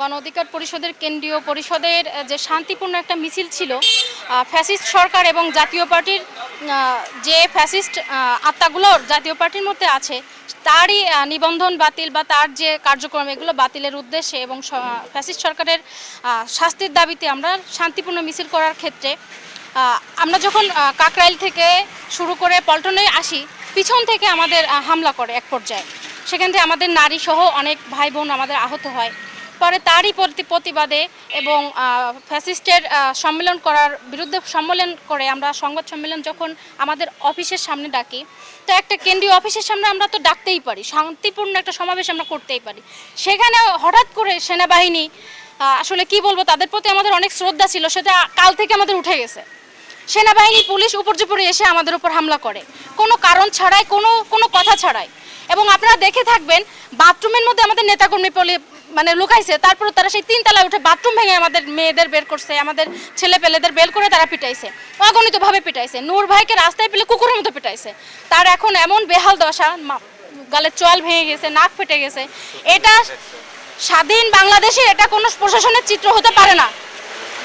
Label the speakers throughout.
Speaker 1: গণ অধিকার পরিষদের কেন্দ্রীয় পরিষদের যে শান্তিপূর্ণ একটা মিছিল ছিল ফ্যাসিস্ট সরকার এবং জাতীয় পার্টির যে ফ্যাসিস্ট আত্মাগুলোর জাতীয় পার্টির মধ্যে আছে, তারই নিবন্ধন বাতিল বা তার যে কার্যক্রম, এগুলো বাতিলের উদ্দেশ্যে এবং ফ্যাসিস্ট সরকারের শাস্তির দাবিতে আমরা শান্তিপূর্ণ মিছিল করার ক্ষেত্রে আমরা যখন কাকরাইল থেকে শুরু করে পল্টনে আসি, পিছন থেকে আমাদের হামলা করে এক পর্যায়ে। সেখান থেকে আমাদের নারী সহ অনেক ভাই বোন আমাদের আহত হয়। পরে তারই প্রতি- প্রতিবাদে এবং ফ্যাসিস্টের সম্মেলন করার বিরুদ্ধে সম্মেলন করে আমরা সংবাদ সম্মেলন যখন আমাদের অফিসের সামনে ডাকি, তো একটা কেন্দ্রীয় অফিসের সামনে আমরা তো ডাকতেই পারি, শান্তিপূর্ণ একটা সমাবেশ আমরা করতেই পারি। সেখানে হঠাৎ করে সেনাবাহিনী আসলে কি বলব, তাদের প্রতি আমাদের অনেক শ্রদ্ধা ছিল, সেটা কাল থেকে আমাদের উঠে গেছে। সেনাবাহিনী, পুলিশ উপর্যুপরি এসে আমাদের উপর হামলা করে। কোনো কারণ ছাড়াই, কোনো কোনো কথা ছাড়াই। এবং আপনারা দেখে থাকবেন, বাথরুমের মধ্যে আমাদের নেতাকর্মী মানে লুকাইছে, তারপরে তারা সেই তিনতলায় উঠে বাথরুম ভেঙে আমাদের মেয়েদের বের করছে, আমাদের ছেলে পেলেদের বের করে তারা পিটাইছে, অগণিতভাবে পিটাইছে। নূর ভাইকে রাস্তায় পেলে কুকুরের মতো পিটাইছে। তার এখন এমন বেহাল দশা গালের চোয়াল ভেঙে গেছে, নাক ফেটে গেছে। এটা স্বাধীন বাংলাদেশের এটা কোনো প্রশাসনের চিত্র হতে পারে না।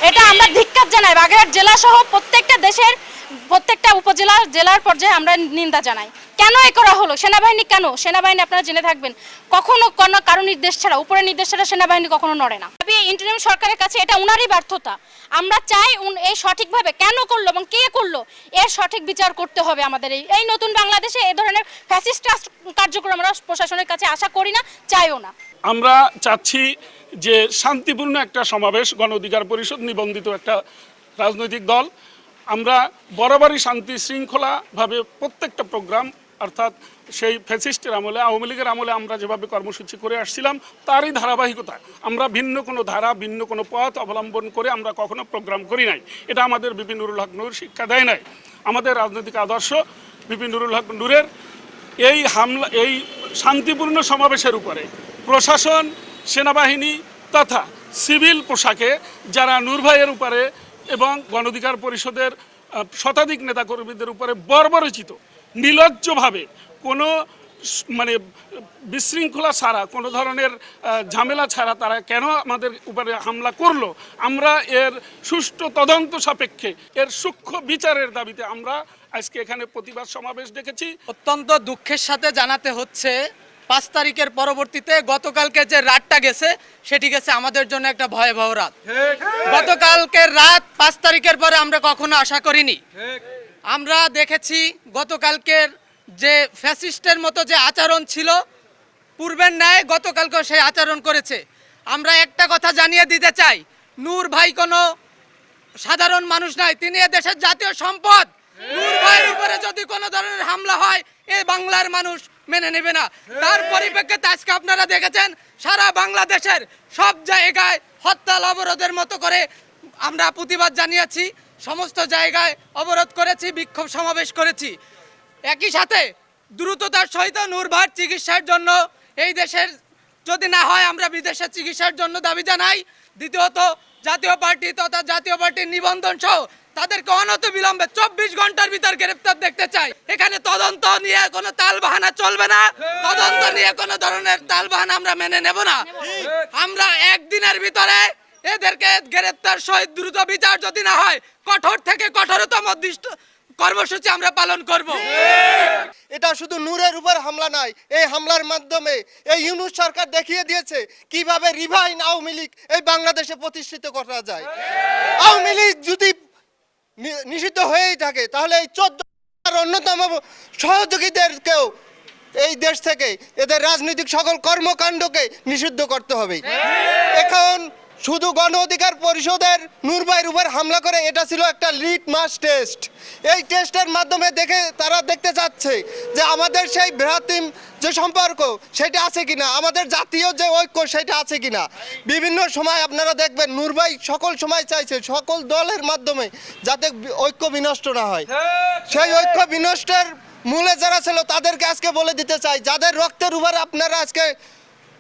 Speaker 1: এটা আমরা ধিক্কার জানাই। বাগেরহাট জেলা সহ প্রত্যেকটা দেশের প্রত্যেকটা উপজেলা জেলার পর্যায়ে আমরা নিন্দা জানাই। কেন এ করা হলো? সেনাবাহিনী কেন? সেনাবাহিনী আপনারা জেনে থাকবেন। কখনো কোনো কারও নির্দেশ ছাড়া, উপরের নির্দেশ ছাড়া সেনাবাহিনী কখনো নড়ে না। ইন্টারিম সরকারের কাছে এটা উনারই ব্যর্থতা। আমরা চাই এই সঠিকভাবে কেন করল এবং কে করল? এর সঠিক বিচার করতে হবে আমাদের এই এই নতুন বাংলাদেশে এই ধরনের ফ্যাসিস্ট কার্যক্রম আমরা প্রশাসনের কাছে আশা করি না, চাইও না।
Speaker 2: আমরা চাচ্ছি যে শান্তিপূর্ণ একটা সমাবেশ গণ অধিকার পরিষদ নিবন্ধিত একটা রাজনৈতিক দল। আমরা বরাবরই শান্তি শৃঙ্খলাভাবে প্রত্যেকটা প্রোগ্রাম, অর্থাৎ সেই ফ্যাসিস্টের আমলে, আওয়ামী লীগের আমলে আমরা যেভাবে কর্মসূচি করে আসছিলাম, তারই ধারাবাহিকতা। আমরা ভিন্ন কোনো ধারা, ভিন্ন কোনো পথ অবলম্বন করে আমরা কখনো প্রোগ্রাম করি নাই। এটা আমাদের বিপিনুরুল হক নূর শিক্ষা দেয় নাই। আমাদের রাজনৈতিক আদর্শ বিপিনুরুল হক নূরের এই হামলা, এই শান্তিপূর্ণ সমাবেশের উপরে প্রশাসন, সেনাবাহিনী তথা সিভিল পোশাকে যারা নূর ভাইয়ের উপরে এবং গণঅধিকার পরিষদের শতাধিক নেতাকর্মীদের উপরে বর্বরচিত নির্লজ্জভাবে কোনো মানে বিশৃঙ্খলা ছাড়া, কোনো ধরনের ঝামেলা ছাড়া তারা কেন আমাদের উপরে হামলা করল? আমরা এর সুষ্ঠু তদন্ত সাপেক্ষে এর সূক্ষ্ম বিচারের দাবিতে আমরা আজকে এখানে প্রতিবাদ সমাবেশ দেখেছি
Speaker 3: অত্যন্ত দুঃখের সাথে জানাতে হচ্ছে পাঁচ তারিখের পরবর্তীতে গতকালকে যে রাতটা গেছে সেটি গেছে আমাদের জন্য একটা ভয়াবহ রাত। গতকালকের রাত পাঁচ তারিখের পরে আমরা কখনো আশা করিনি। আমরা দেখেছি গতকালকের যে ফ্যাসিস্টের মতো যে আচরণ ছিল পূর্বের ন্যায় গতকালকে সেই আচরণ করেছে। আমরা একটা কথা জানিয়ে দিতে চাই নূর ভাই কোনো সাধারণ মানুষ নয় তিনি এ দেশের জাতীয় সম্পদ। নূর ভাইয়ের উপরে যদি কোনো ধরনের হামলা হয় এ বাংলার মানুষ মেনে নেবে না। তার পরিপ্রেক্ষিতে আজকে আপনারা দেখেছেন সারা বাংলাদেশের সব জায়গায় হরতাল অবরোধের মতো করে আমরা প্রতিবাদ জানিয়েছি সমস্ত জায়গায় অবরোধ করেছি বিক্ষোভ সমাবেশ করেছি। একই সাথে দ্রুততার সহিত নূর ভাইয়ের চিকিৎসার জন্য এই দেশের যদি না হয় আমরা বিদেশে চিকিৎসার জন্য দাবি জানাই। দ্বিতীয়ত জাতীয় পার্টি তথা জাতীয় পার্টির নিবন্ধন সহ তাদেরকে অনত বিলম্বে চব্বিশ ঘণ্টার ভিতর গ্রেপ্তার দেখতে চাই। এখানে তদন্ত নিয়ে কোনো তাল বাহানা চলবে না। তদন্ত নিয়ে কোনো ধরনের তাল বাহানা আমরা মেনে নেব না। আমরা একদিনের ভিতরে এদেরকে গ্রেপ্তার সহিত দ্রুত বিচার যদি না হয়, কঠোর থেকে কঠোরতম দৃষ্ট কর্মসূচি আমরা পালন করব।
Speaker 4: এটা শুধু নূরের উপর হামলা নয় এই হামলার মাধ্যমে এই ইউনুস সরকার দেখিয়ে দিয়েছে কীভাবে রিভাইন আওয়ামী লীগ এই বাংলাদেশে প্রতিষ্ঠিত করা যায়। আওয়ামী লীগ যদি নিষিদ্ধ হয়েই থাকে। তাহলে এই চোদ্দ অন্যতম সহযোগীদেরকেও এই দেশ থেকে এদের রাজনৈতিক সকল কর্মকাণ্ডকে নিষিদ্ধ করতে হবে। এখন শুধু গণ অধিকার পরিষদের নূরবাইয়ের উপর হামলা করে এটা ছিল একটা লিট মাস টেস্ট। এই টেস্টের মাধ্যমে দেখে তারা দেখতে চাচ্ছে যে আমাদের সেই ভ্রাতৃম যে সম্পর্ক সেটা আছে কিনা আমাদের জাতীয় যে ঐক্য সেটা আছে কিনা। বিভিন্ন সময় আপনারা দেখবেন নূরবাই সকল সময় চাইছে সকল দলের মাধ্যমে যাতে ঐক্য বিনষ্ট না হয়। সেই ঐক্য বিনষ্টের মূলে যারা ছিল তাদেরকে আজকে বলে দিতে চাই যাদের রক্তের উপরে আপনারা আজকে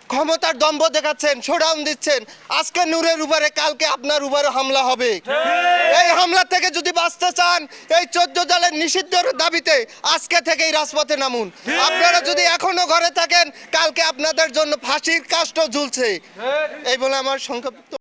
Speaker 4: ক্ষমতার দম্ভ দেখাচ্ছেন শোডাউন দিচ্ছেন আজকে নূরের উপরে কালকে আপনার উপরে হামলা হবে। এই হামলা থেকে যদি বাঁচতে চান এই চোদ্দ দলের নিষিদ্ধের দাবিতে আজকে থেকেই রাজপথে নামুন। আপনারা যদি এখনও ঘরে থাকেন কালকে আপনাদের জন্য ফাঁসির কাষ্ট ঝুলছে। এই বলে আমার সংক্ষিপ্ত